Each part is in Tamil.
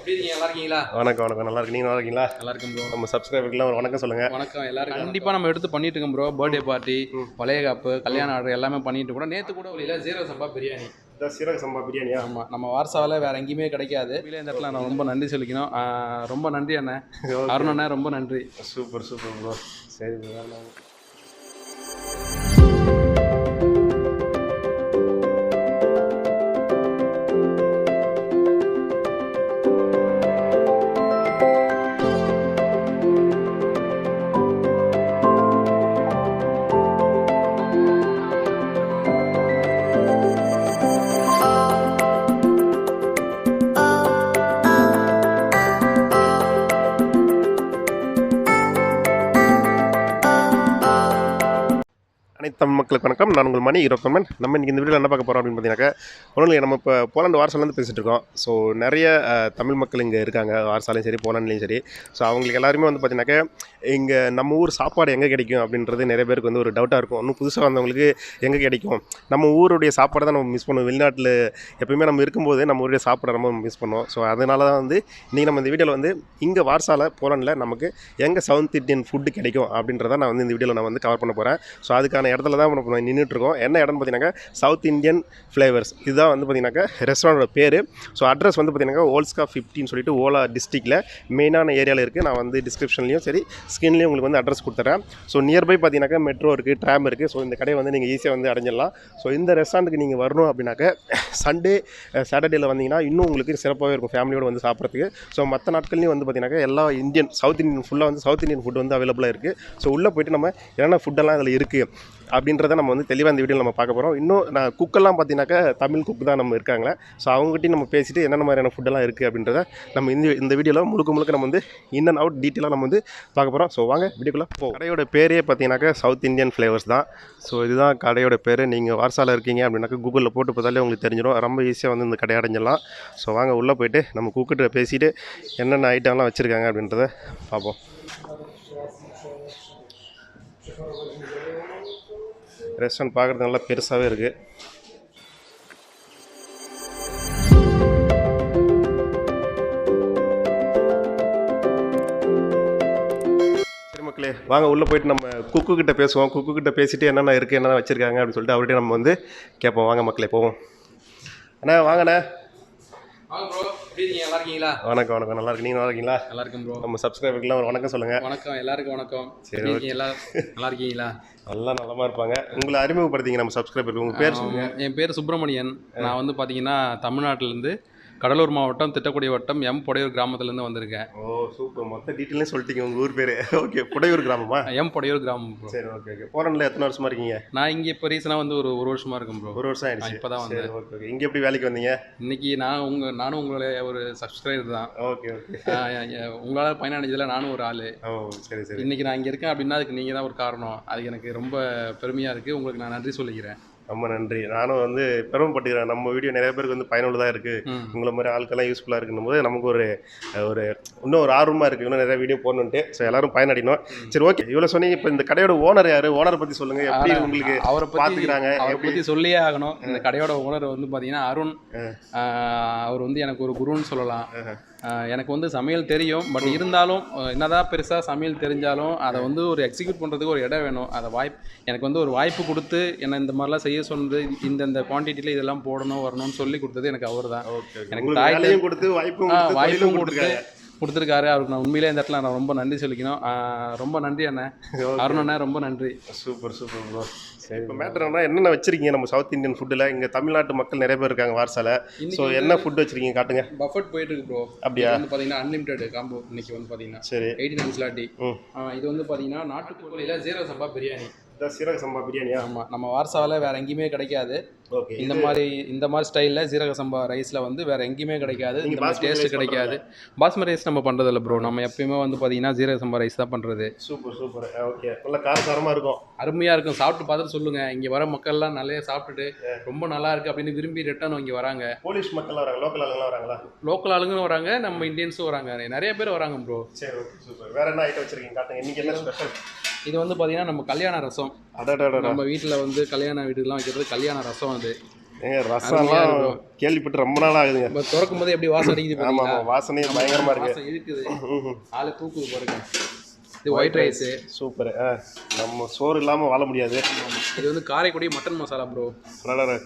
எப்படி இருக்கீங்க? நல்லா இருக்கீங்களா? வணக்கம் வணக்கம். நல்லா இருக்கு நீங்க நல்லா இருக்கீங்களா? நல்லா இருக்கும் ப்ரோ நம்ம சப்ஸ்கிரைபருக்குலாம் ஒரு வணக்கம் சொல்லுங்க. வணக்கம் எல்லாரும் கண்டிப்பாக நம்ம எடுத்து பண்ணிட்டு இருக்கோம் ப்ரோ பர்த்டே பார்ட்டி பழைய காப்பு கல்யாண ஆர்டர் எல்லாமே பண்ணிட்டு கூட நேற்று கூட வழியில ஜீரோ சம்பா பிரியாணி. சீரக சம்பா பிரியாணியா? ஆமாம் நம்ம வார்சாவில் வேற எங்கேயுமே கிடைக்காது. இந்த இடத்துல நான் ரொம்ப நன்றி சொல்லிக்கணும். ரொம்ப நன்றி அண்ணன் அருண் அண்ணன் ரொம்ப நன்றி. சூப்பர் சூப்பர் ப்ரோ சரி தமிழ் மக்களுக்கு வணக்கம். நான் உங்கள் மணி இருபத்தொம்மன் நம்ம இன்றைக்கி இந்த வீடியோவில் என்ன பார்க்க போகிறோம் அப்படின்னு பார்த்தீங்கன்னாக்கா ஒன்றும் நம்ம இப்போ போலாண்டு வாரசாலேருந்து பேசிகிட்டு இருக்கோம். ஸோ நிறைய தமிழ் மக்கள் இங்கே இருக்காங்க. வார்சாலையும் சரி போலாண்ட்லேயும் சரி. ஸோ அவங்களுக்கு எல்லாருமே வந்து பார்த்தீங்கன்னாக்கா இங்கே நம்ம ஊர் சாப்பாடு எங்கே கிடைக்கும் அப்படின்றது நிறைய பேருக்கு வந்து ஒரு டவுட்டாக இருக்கும். இன்னும் புதுசாக வந்தவங்களுக்கு எங்கே கிடைக்கும்? நம்ம ஊருடைய சாப்பாடை தான் நம்ம மிஸ் பண்ணுவோம். வெளிநாட்டில் எப்பயுமே நம்ம இருக்கும்போது நம்ம ஊருடைய சாப்பாடை நம்ம மிஸ் பண்ணுவோம். ஸோ அதனால தான் வந்து இன்றைக்கி நம்ம இந்த வீடியோவில் வந்து இங்கே வார்சால போலாண்டில் நமக்கு எங்கே சவுத் இந்தியன் ஃபுட்டு கிடைக்கும் அப்படின்றத நான் வந்து இந்த வீடியோவில் நான் வந்து கவர் பண்ண போகிறேன் ஸோ அதுக்கான இடத்துல தான் நம்ம நின்றுட்டு இருக்கோம் என்ன இடம்னு பார்த்தீங்கன்னா சவுத் இந்தியன் ஃப்ளேவர்ஸ் இதுதான் வந்து பார்த்திங்கனாக்கா ரெஸ்டாரண்டோட பேர். ஸோ அட்ரஸ் வந்து பார்த்தீங்கன்னா ஓல்ஸ்கா ஃபிஃப்டின்னு சொல்லிட்டு ஓலா டிஸ்ட்ரிக்டில் மெயினான ஏரியாவில் இருக்குது நான் வந்து டிஸ்கிரிப்ஷன்லையும் சரி ஸ்க்ரீன்லேயும் உங்களுக்கு வந்து அட்ரஸ் கொடுத்துறேன். ஸோ நியர்பை பார்த்தீங்கன்னாக்கா மெட்ரோ இருக்குது ட்ராம் இருக்குது ஸோ இந்த கடையை வந்து நீங்கள் ஈஸியாக வந்து அடைஞ்சிடலாம். ஸோ இந்த ரெஸ்டாரண்ட்டுக்கு நீங்கள் வரணும் அப்படின்னாக்க சண்டே சாட்டர்டேயில் வந்தீங்கன்னா இன்னும் உங்களுக்கு சிறப்பாகவே இருக்கும் ஃபேமிலியோடு வந்து சாப்பிட்றதுக்கு. ஸோ மற்ற நாட்கள்லையும் வந்து பார்த்தீங்கன்னா எல்லா இந்தியன் சவுத் இந்தியன் ஃபுல்லாக வந்து சவுத் இந்தியன் ஃபுட் வந்து அவைலபிளாக இருக்குது ஸோ உள்ளே போயிட்டு நம்ம என்னென்ன ஃபுட்டெல்லாம் அதில் இருக்குது அப்படின்றத நம்ம வந்து தெளிவாக இந்த வீடியோவில் நம்ம பார்க்க போகிறோம் இன்னும் நான் குக்கெல்லாம் பார்த்தீங்கன்னாக்கா தமிழ் குக் தான் நம்ம இருக்காங்க ஸோ அவங்ககிட்டயும் நம்ம பேசிட்டு என்னென்ன மாதிரியான ஃபுட்டெல்லாம் இருக்குது அப்படின்றத நம்ம இந்த இந்த வீடியோவில் முழுக்க முழுக்க நம்ம வந்து இன் அண்ட் அவுட் டீட்டெயிலாக நம்ம வந்து பார்க்க போகிறோம் ஸோ வாங்க வீடியோக்குள்ளே போ கடையோட பேரே பார்த்தீங்கன்னாக்கா சவுத் இந்தியன் ஃப்ளேவர்ஸ் தான். ஸோ இதுதான் கடையோட பேர். நீங்கள் வார்சால இருக்கீங்க அப்படின்னாக்கா கூகுளில் போட்டு பார்த்தாலே உங்களுக்கு தெரிஞ்சிடும். ரொம்ப ஈஸியாக வந்து இந்த கடை அடைஞ்சிடலாம். ஸோ வாங்க உள்ளே போயிட்டு நம்ம குக்கிட்ட பேசிட்டு என்னென்ன ஐட்டம்லாம் வச்சுருக்காங்க அப்படின்றத பார்ப்போம். ரெஸ்டாரண்ட் பார்க்குறது நல்லா பெருசாகவே இருக்குது சரி மக்களே வாங்க உள்ளே போயிட்டு நம்ம குக்கு கிட்ட பேசுவோம். குக்கு கிட்ட பேசிட்டு என்னென்ன இருக்குது என்னென்ன வச்சுருக்காங்க அப்படின்னு சொல்லிட்டு அவர்கிட்ட நம்ம வந்து கேட்போம். வாங்க மக்களே போவோம். அண்ணா வாங்கண்ணே. நல்லா இருக்கீங்களா? வணக்கம் வணக்கம். நல்லா இருக்கு நீங்கள் நல்லா இருக்கீங்களா? நல்லா இருக்கும் ப்ரோ நம்ம சப்ஸ்கிரைபருக்குலாம் ஒரு வணக்கம் சொல்லுங்கள் வணக்கம். எல்லாருக்கும் வணக்கம். இருக்கீங்க? எல்லாரும் நல்லா இருக்கீங்களா? நல்லா நலமா இருப்பாங்க. உங்களை அறிமுகப்படுத்திங்க நம்ம சப்ஸ்கிரைபருக்கு உங்கள் பேர் சொல்லுங்க. என் பேர் சுப்பிரமணியன். நான் வந்து பார்த்தீங்கன்னா தமிழ்நாட்டிலேருந்து கடலூர் மாவட்டம் திட்டக்குடி வட்டம் எம் பொடையூர் கிராமத்துலேருந்து வந்திருக்கேன். ஓ சூப்பர். மொத்த டீட்டெயிலையும் சொல்லிட்டீங்க உங்கள் ஊர் பேர். ஓகே புடையூர் கிராமமா? எம் பொடையூர் கிராமம் ப்ரோ சரி ஓகே ஓகே. போரானில் எத்தனை வருஷமா இருக்கீங்க? நான் இங்கே இப்போ ரீசனாக வந்து ஒரு ஒரு வருஷமா இருக்கேன் ப்ரோ ஒரு வருஷம் ஆயிடுச்சு. இப்போ தான் சரி ஓகே ஓகே. இங்கே எப்படி வேலைக்கு வந்தீங்க? இன்னைக்கு நான் உங்க நானும் உங்களுடைய ஒரு சப்ஸ்கிரைபர் தான். Okay okay. உங்களால் பயனடைஞ்சதில் நானும் ஒரு ஆள். ஓ சரி சரி. இன்னைக்கு நான் இங்கே இருக்கேன் அப்படின்னா அதுக்கு நீங்கள் தான் ஒரு காரணம். அதுக்கு எனக்கு ரொம்ப பெருமையாக இருக்குது உங்களுக்கு நான் நன்றி சொல்லிக்கிறேன். ரொம்ப நன்றி. நானும் வந்து பெருமைப்பட்டுக்கிறேன் நம்ம வீடியோ நிறைய பேருக்கு வந்து பயனுள்ளதாக இருக்குது உங்களை மாதிரி ஆட்கள்லாம் யூஸ்ஃபுல்லாக இருக்குன்னும் போது நமக்கு ஒரு ஒரு இன்னும் ஒரு ஆர்வமாக இருக்குது இன்னும் நிறைய வீடியோ போடணுன்ட்டு ஸோ எல்லாரும் பயனடையணும். சரி ஓகே இவ்வளோ சொன்னீங்க. இப்போ இந்த கடையோட ஓனர் யார்? ஓனரை பற்றி சொல்லுங்கள் எப்படி உங்களுக்கு அவரை பார்த்துக்கிறாங்க அவரை பத்தி சொல்லியே ஆகணும். இந்த கடையோட ஓனர் வந்து பாத்தீங்கன்னா அருண். அவர் வந்து எனக்கு ஒரு குருன்னு சொல்லலாம். எனக்கு வந்து சமையல் தெரியும் பட் இருந்தாலும் என்னதான் பெருசா சமையல் தெரிஞ்சாலும் அதை வந்து ஒரு எக்ஸிக்யூட் பண்றதுக்கு ஒரு இடம் வேணும். அதை வாய்ப்பு எனக்கு வந்து ஒரு வாய்ப்பு கொடுத்து என்னை இந்த மாதிரிலாம் செய்ய சொன்னது இந்த இந்த குவான்டிட்டியில் இதெல்லாம் போடணும் வரணும்னு சொல்லி கொடுத்தது எனக்கு அவர் தான் எனக்கு உங்களுக்கு தாய் வேலையும் கொடுத்து வாய்ப்பும் வாய்ப்பும் கொடுத்து கொடுத்துருக்காரு. அவருக்கு நான் உண்மையிலே இந்த இடத்துல நான் ரொம்ப நன்றி சொல்லிக்கணும். ரொம்ப நன்றி அண்ணன் அருண் அண்ணன் ரொம்ப நன்றி. சூப்பர் சூப்பர் ப்ரோ சரி இப்போ மேட்ரு என்ன என்னென்ன வச்சிருக்கீங்க? நம்ம சவுத் இந்தியன் ஃபுட்டில் இங்கே தமிழ்நாட்டு மக்கள் நிறைய பேர் இருக்காங்க வார்சால. ஸோ என்ன ஃபுட் வச்சிருக்கீங்க காட்டுங்க. பஃபட் போயிட்டு இருக்கு ப்ரோ அப்படியா? வந்து பார்த்தீங்கன்னா அன்லிமிட்டெட் காம்போ இன்னைக்கு வந்து பார்த்தீங்கன்னா சரி. எயிட்டி நைன் ஸ்லாட்டி இது வந்து பார்த்தீங்கன்னா நாட்டுக்கோழியில் ஜீரோ சம்பா பிரியாணி. சீரக சம்பா பிரியாணியா? ஆமாம் நம்ம வார்சாவில் வேற எங்கேயுமே கிடைக்காது. இந்த மாதிரி இந்த மாதிரி ஸ்டைலில் ஜீரக சம்பா ரைஸில் வந்து வேற எங்கேயுமே கிடைக்காது. இந்த மாதிரி டேஸ்ட் கிடைக்காது. பாஸ்மதி ரைஸ் நம்ம பண்ணுறதில்ல ப்ரோ நம்ம எப்பயுமே வந்து பார்த்தீங்கன்னா ஜீரக சம்பா ரைஸ் தான் பண்ணுறது சூப்பர் சூப்பர் ஓகே நல்ல காரசாரமாக இருக்கும். அருமையாக இருக்கும். சாப்பிட்டு பார்த்துட்டு சொல்லுங்க. இங்கே வர மக்கள்லாம் நிறைய சாப்பிட்டுட்டு ரொம்ப நல்லா இருக்கு அப்படின்னு விரும்பி ரிட்டர்ன் இங்கே வராங்க. போலீஸ் மக்கள் வராங்க. லோக்கல் ஆளுங்களாம் வராங்களா? லோக்கல் ஆளுங்களும் வராங்க. நம்ம இந்தியன்ஸும் வராங்க. நிறைய பேர் வராங்க ப்ரோ சரி ஓகே சூப்பர் வேற என்ன ஐட்டம் வச்சிருக்கீங்க? காட்டுங்க. இன்னைக்கு என்ன ஸ்பெஷல் இது வந்து பார்த்தீங்கன்னா நம்ம கல்யாண ரசம். நம்ம வீட்டில் வந்து கல்யாண வீட்டுக்கெல்லாம் வைக்கிறது கல்யாண ரசம். அது ஏங்க ரசம்லாம் கேள்விப்பட்டு ரொம்ப நாள் ஆகுதுங்க. இப்போ திறக்கும் போது எப்படி வாசம் அடிக்குது ஆமா பார்த்தீங்களா ஆமா வாசனை பயங்கரமா இருக்கு. இருக்குது ஆளு தூக்குது பாருங்க. இது ஒயிட் ரைஸு சூப்பர் நம்ம சோறு இல்லாம வாழ முடியாது. இது வந்து Karaikudi mutton masala bro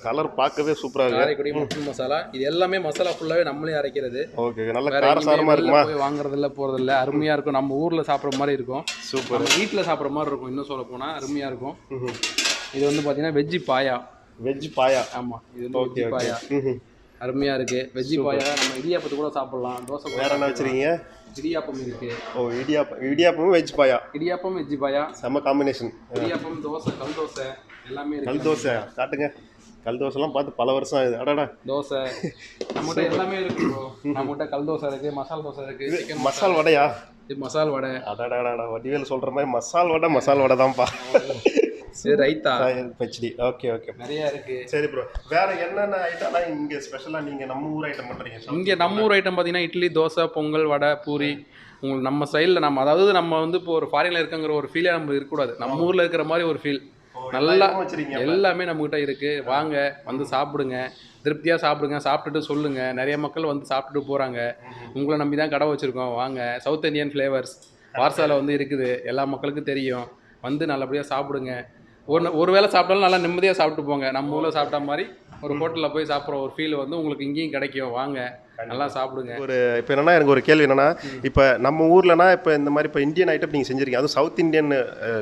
colour பார்க்கவே சூப்பரா இருக்கு காரைக்குடி மட்டன் மசாலா இது எல்லாமே மசாலா ஃபுல்லாவே நம்மளே அரைக்கிறது. ஓகே நல்ல வேற காரசாரமா எங்கேயும் வெளில இருக்குமா? போய் வாங்குறதில்ல போறதில்ல. அருமையா இருக்கும். நம்ம ஊர்ல சாப்பிட்ற மாதிரி இருக்கும். சூப்பர் நம்ம வீட்டில் சாப்பிட்ற மாதிரி இருக்கும் இன்னும் சொல்ல போனா. அருமையா இருக்கும். இது வந்து பாத்தீங்கன்னா வெஜ்ஜி பாயா. வெஜ் பாயா. ஆமா இது வந்து வெஜ்ஜி பாயா. ம்ஹும். அருமையா இருக்கு. வெஜ்ஜி பாயா நம்ம இடியாப்பத்து கூட சாப்பிடலாம். தோசை வேற என்ன வச்சிருக்கீங்க? இடியாப்பம் இருக்கு. ஓ இடியாப்பம் இடியாப்பமும் வெஜ் பாயா. இடியாப்பம் வெஜ்ஜி பாயா. செம்ம காம்பினேஷன் இடியாப்பம் தோசை கல் தோசை எல்லாமே கல் தோசை. காட்டுங்க. கல் தோசைலாம் பார்த்து பல வருஷம் ஆகுது. அடடா. தோசை. நம்மகிட்ட எல்லாமே இருக்கு நம்மகிட்ட கல் தோசை இருக்கு மசால் தோசை இருக்கு மசால் வடையா? இது மசால் வடை. அடடா வடிவேல் சொல்ற மாதிரி மசால் வடை மசால் வடை தான்ப்பா ரைத்தா. ஹெச்டி ஓகே ஓகே நிறைய இருக்கு. சரி ப்ரோ வேற என்னென்ன ஐட்டம்லாம் இங்க ஸ்பெஷலா நீங்க நம்ம ஊர் ஐட்டம் பண்றீங்க? இங்கே நம்ம ஊர் ஐட்டம் பார்த்தீங்கன்னா இட்லி தோசை பொங்கல் வடை பூரி. உங்களுக்கு நம்ம ஸ்டைலில் நம்ம அதாவது நம்ம வந்து இப்போ ஒரு ஃபாரினில் இருக்கங்கிற ஒரு ஃபீலே நம்ம இருக்கக்கூடாது. நம்ம ஊரில் இருக்கிற மாதிரி ஒரு ஃபீல் நல்லா வச்சிருக்கீங்க எல்லாமே நம்மகிட்ட இருக்கு. வாங்க வந்து சாப்பிடுங்க. திருப்தியாக சாப்பிடுங்க. சாப்பிட்டுட்டு சொல்லுங்க. நிறைய மக்கள் வந்து சாப்பிட்டுட்டு போகிறாங்க உங்களை நம்பி தான் கடை வச்சுருக்கோம். வாங்க. சவுத் இந்தியன் ஃப்ளேவர்ஸ் வார்சால வந்து இருக்குது. எல்லா மக்களுக்கும் தெரியும். வந்து நல்லபடியாக சாப்பிடுங்க. ஒரு ஒரு வேளை சாப்பிட்டாலும் நல்லா நிம்மதியாக சாப்பிட்டு போங்க. நம்ம ஊரில் சாப்பிட்ட மாதிரி ஒரு ஹோட்டலில் போய் சாப்பிட்ற ஒரு ஃபீல் வந்து உங்களுக்கு இங்கேயும் கிடைக்கும். வாங்க. நல்லா சாப்பிடுங்க. ஒரு இப்போ என்னன்னா எனக்கு ஒரு கேள்வி என்னன்னா இப்போ நம்ம ஊர்லனா இப்போ இந்த மாதிரி இப்போ இந்தியன் ஐட்டம் நீங்கள் செஞ்சிருக்கீங்க. அதுவும் சவுத் இந்தியன்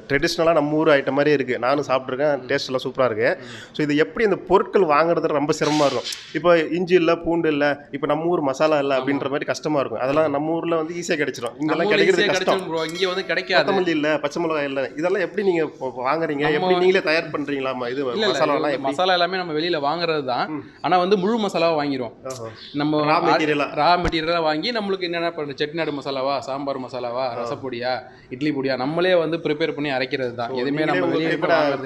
ட்ரெடிஷ்னலாக நம்ம ஊர் ஐட்டம் மாதிரியே இருக்குது நானும் சாப்பிட்ருக்கேன் டேஸ்ட் எல்லாம் சூப்பராக இருக்கு. ஸோ இது எப்படி இந்த பொருட்கள் வாங்குறது ரொம்ப சிரமமாக இருக்கும்? இப்போ இஞ்சி இல்லை பூண்டு இல்லை இப்போ நம்ம ஊர் மசாலா இல்லை அப்படின்ற மாதிரி கஷ்டமாக இருக்கும். அதெல்லாம் நம்ம ஊரில் வந்து ஈஸியாக கிடைச்சிரும். இங்கெல்லாம் கிடைக்கிறது கஷ்டம். ப்ரோ இங்கே வந்து கிடைக்காது. கொத்தமல்லி இல்லை பச்சை மிளகாய் இல்லை இதெல்லாம் எப்படி நீங்கள் வாங்குறீங்க? எப்படி நீங்களே தயார் பண்ணுறீங்களாமா இது மசாலாலாம் மசாலா எல்லாமே நம்ம வெளியில வாங்குறது தான் ஆனா வந்து முழு மசாலாவை வாங்கிரும் நம்ம மெட்டீரியலாக ரா மெட்டீரியலாக வாங்கி நம்மளுக்கு என்னென்ன பண்ணுறது செட்டிநாடு மசாலாவா சாம்பார் மசாலாவா ரசப்பொடியா இட்லி பொடியா நம்மளே வந்து ப்ரிப்பேர் பண்ணி அரைக்கிறது தான். எதுவுமே நம்ம வெளியே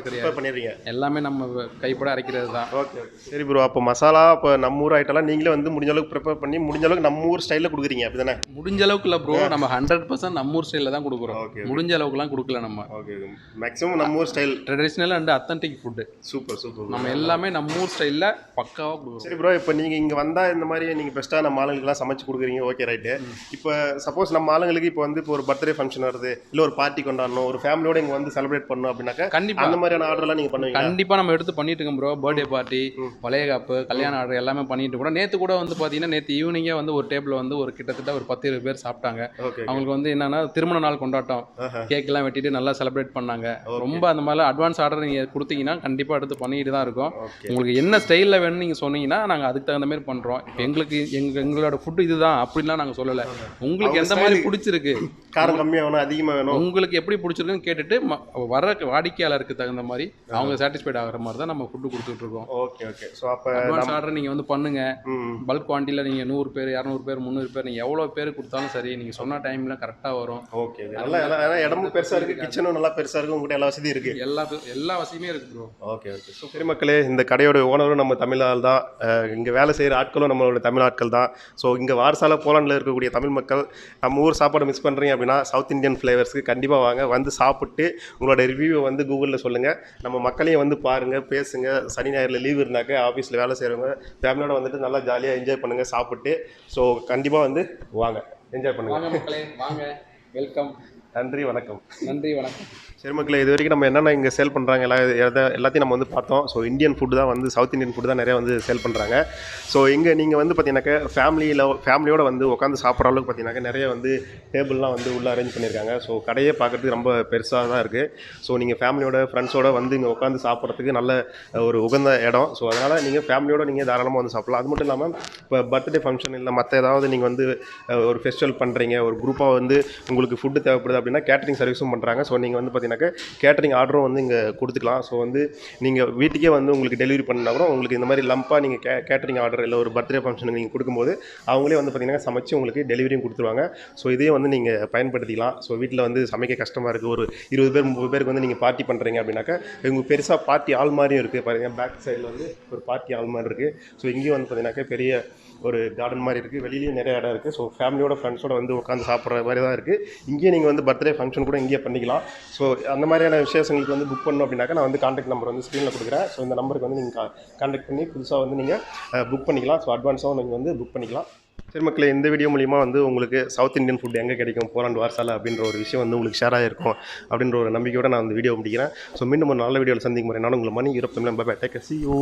கிடையாது. எல்லாமே நம்ம கைப்பட அரைக்கிறது தான். ஓகே சரி ப்ரோ அப்போ மசாலா இப்போ நம்ம ஊர் ஐட்டம்லாம் நீங்களே வந்து முடிஞ்ச அளவுக்கு ப்ரிப்பேர் பண்ணி முடிஞ்ச அளவுக்கு நம்ம ஊர் ஸ்டைலில் கொடுக்குறீங்க அப்படி தானே முடிஞ்ச அளவுக்கு இல்லை ப்ரோ நம்ம ஹண்ட்ரட் பர்சன்ட் நம்ம ஊர் ஸ்டைலில் தான் கொடுக்குறோம். முடிஞ்ச அளவுக்குலாம் கொடுக்கல நம்ம. ஓகே மேக்ஸிமம் நம்ம ஊர் style traditional and authentic food super super நம்ம எல்லாமே நம்ம ஊர் ஸ்டைலில் பக்காவாக கொடுக்குறோம். சரி ப்ரோ இப்போ நீங்கள் இங்கே வந்தால் இந்த மாதிரி நீங்கள் பெஸ்ட்டாக நம்ம ஆளுங்களுக்குலாம் சமைச்சு கொடுக்குறீங்க. ஓகே ரைட்டு இப்போ சப்போஸ் நம்ம ஆளுங்களுக்கு இப்போ வந்து இப்போ ஒரு பர்த்டே ஃபங்க்ஷன் வருது இல்லை ஒரு பார்ட்டி கொண்டாடணும் ஒரு ஃபேமிலியோட இங்கே வந்து செலிப்ரேட் பண்ணணும் அப்படின்னாக்கா கண்டிப்பா. அந்த மாதிரியான ஆர்டர்லாம் நீங்கள் பண்ணுவீங்க கண்டிப்பா நம்ம எடுத்து பண்ணிட்டு இருக்கோம் ப்ரோ பர்த்டே பார்ட்டி வளையகாப்பு கல்யாண ஆர்டர் எல்லாமே பண்ணிட்டு கூட நேத்து கூட வந்து பாத்தீங்கன்னா நேத்து ஈவினிங்கே வந்து ஒரு டேபிள் வந்து ஒரு கிட்டத்தட்ட ஒரு பத்து இருபது பேர் சாப்பிட்டாங்க. அவங்களுக்கு வந்து என்னன்னா திருமண நாள் கொண்டாட்டம். கேக் எல்லாம் வெட்டிட்டு நல்லா செலிப்ரேட் பண்ணாங்க. ரொம்ப அந்த மாதிரிலாம் அட்வான்ஸ் ஆர்டர் நீங்க கொடுத்தீங்கன்னா கண்டிப்பா எடுத்து பண்ணிட்டு தான் இருக்கோம். உங்களுக்கு என்ன ஸ்டைலில் வேணும்னு நீங்க சொன்னீங்கன்னா நாங்க அதுக்கு தகுந்த மாதிரி இப்ப எங்களுக்கு எங்க எங்களோட ஃபுட்டு இதுதான் அப்படிலாம் நாங்க சொல்லல. உங்களுக்கு எந்த மாதிரி பிடிச்சிருக்கு? காரம் கம்மியாக வேணும் அதிகமாக வேணும். உங்களுக்கு எப்படி பிடிச்சிருக்குன்னு கேட்டுட்டு வர வாடிக்கையாளருக்கு தகுந்த மாதிரி அவங்க சாட்டிஸ்ஃபைட் ஆகிற மாதிரி தான் நம்ம ஃபுட்டு கொடுத்துட்டு இருக்கோம். Okay okay. ஸோ அப்போ அட்வான்ஸ் ஆர்டர் நீங்கள் வந்து பண்ணுங்க. பல்க் குவான்டிட்டியில் நீங்கள் நூறு பேர் இரநூறு பேர் முந்நூறு பேர் நீங்கள் எவ்வளோ பேர் கொடுத்தாலும் சரி நீங்கள் சொன்ன டைமில் கரெக்டாக வரும். ஓகே நல்லா ஏன்னா இடமும் பெருசாக இருக்குது கிச்சனும் நல்லா பெருசாக இருக்குது உங்கள்கிட்ட எல்லா வசதியும் இருக்குது எல்லா எல்லா வசதியுமே இருக்கு ப்ரோ ஓகே ஓகே. சரி மக்களே இந்த கடையோட ஓனரும் நம்ம தமிழ் ஆள் தான் இங்கே வேலை செய்கிற ஆட்களும் நம்மளோட தமிழ் ஆட்கள் தான். ஸோ இங்கே வாரசால போலாண்டில் இருக்கக்கூடிய தமிழ் மக்கள் நம்ம ஊர் சாப்பாடு மிஸ் பண்ணுறீங்க அப்படின்னா சவுத் இந்தியன் ஃப்ளேவர்ஸ்க்கு கண்டிப்பாக வாங்க. வந்து சாப்பிட்டு உங்களோட ரிவ்யூவை வந்து கூகுளில் சொல்லுங்கள் நம்ம மக்களையும் வந்து பாருங்கள் பேசுங்க. சனி ஞாயிறில் லீவ் இருந்தாக்க ஆஃபீஸில் வேலை செய்கிறவங்க ஃபேமிலியோட வந்துட்டு நல்லா ஜாலியாக என்ஜாய் பண்ணுங்கள் சாப்பிட்டு. ஸோ கண்டிப்பாக வந்து வாங்க. என்ஜாய் பண்ணுங்கள் வாங்க வெல்கம் நன்றி வணக்கம். நன்றி வணக்கம். சரி மக்களே இது வரைக்கும் நம்ம என்னென்ன இங்கே சேல் பண்ணுறாங்க எல்லா எல்லாத்தையும் நம்ம வந்து பார்த்தோம். ஸோ இந்தியன் ஃபுட்டு தான் வந்து சவுத் இந்தியன் ஃபுட்டு தான் நிறைய வந்து சேல் பண்ணுறாங்க ஸோ இங்கே நீங்கள் வந்து பார்த்தீங்கன்னாக்கா ஃபேமிலியில் ஃபேமிலியோட வந்து உட்காந்து சாப்பிட்ற அளவுக்கு பார்த்தீங்கன்னாக்கா நிறைய வந்து டேபிள்லாம் வந்து உள்ளே அரேஞ்ச் பண்ணியிருக்காங்க. ஸோ கடையே பார்க்குறதுக்கு ரொம்ப பெருசாக தான் இருக்குது ஸோ நீங்கள் ஃபேமிலியோட ஃப்ரெண்ட்ஸோட வந்து இங்கே உட்காந்து சாப்பிட்றதுக்கு நல்ல ஒரு உகந்த இடம். ஸோ அதனால் நீங்கள் ஃபேமிலியோட நீங்கள் தாராளமாக வந்து சாப்பிடலாம். அது மட்டும் இல்லாமல் இப்போ பர்த்டே ஃபங்க்ஷன் இல்லை மற்ற ஏதாவது நீங்கள் வந்து ஒரு ஃபெஸ்டிவல் பண்ணுறீங்க ஒரு குரூப்பாக வந்து உங்களுக்கு ஃபுட்டு தேவைப்படுது அப்படின்னா கேட்டரிங் சர்வீஸும் பண்ணுறாங்க ஸோ நீங்கள் வந்து பார்த்தீங்கன்னாக்கா கேட்டரிங் ஆர்டரும் வந்து இங்கே கொடுத்துக்கலாம். ஸோ வந்து நீங்கள் வீட்டுக்கே வந்து உங்களுக்கு டெலிவரி பண்ணா கூட உங்களுக்கு இந்த மாதிரி லம்பாக நீங்கள் கே கேட்டரிங் ஆர்டர் இல்லை ஒரு பர்த்டே ஃபங்க்ஷனுக்கு நீங்கள் கொடுக்கும்போது அவங்களே வந்து பார்த்தீங்கன்னா சமைச்சு உங்களுக்கு டெலிவரியும் கொடுத்துருவாங்க. ஸோ இதையும் வந்து நீங்கள் பயன்படுத்திக்கலாம். ஸோ வீட்டில் வந்து சமைக்க கஷ்டமாக இருக்குது ஒரு இருபது பேர் முப்பது பேருக்கு வந்து நீங்கள் பார்ட்டி பண்ணுறீங்க அப்படின்னாக்கா உங்களுக்கு பெருசாக பார்ட்டி ஆள் மாதிரியும் இருக்குது பாருங்கள் பேக் சைடில் வந்து ஒரு பார்ட்டி ஆள் மாதிரி இருக்குது ஸோ இங்கேயும் வந்து பார்த்தீங்கன்னாக்கா பெரிய ஒரு கார்டன் மாதிரி இருக்குது வெளியிலேயும் நிறைய இடம் இருக்குது ஸோ ஃபேமிலியோட ஃப்ரெண்ட்ஸோட வந்து உட்காந்து சாப்பிட்ற மாதிரி தான் இருக்குது இங்கேயும் நீங்கள் வந்து பர்த்டே ஃபங்க்ஷன் கூட இங்கேயே பண்ணிக்கலாம். ஸோ அந்த மாதிரியான விசேஷங்களுக்கு வந்து புக் பண்ணணும் அப்படின்னாக்கா நான் வந்து காண்டாக்ட் நம்பர் வந்து ஸ்க்ரீனில் கொடுக்குறேன். ஸோ இந்த நம்பருக்கு வந்து நீங்கள் காண்டாக்ட் பண்ணி புதுசாக வந்து நீங்கள் புக் பண்ணிக்கலாம். ஸோ அட்வான்ஸாகவும் நீங்கள் வந்து புக் பண்ணிக்கலாம். சரி மக்களே இந்த வீடியோ மூலிமா வந்து உங்களுக்கு சவுத் இந்தியன் ஃபுட் எங்கே கிடைக்கும் போராண்டு வார்சால அப்படின்ற ஒரு விஷயம் வந்து உங்களுக்கு ஷேர் ஆகிருக்கும் அப்படின்ற ஒரு நம்பிக்கையோட நான் வந்து வீடியோ முடிக்கிறேன். ஸோ மீண்டும் ஒரு நல்ல வீடியோவில் சந்திக்கும் முறை நான் உங்களை மணி இருபத்தொம்பது தமிழ் டேக் சி யூ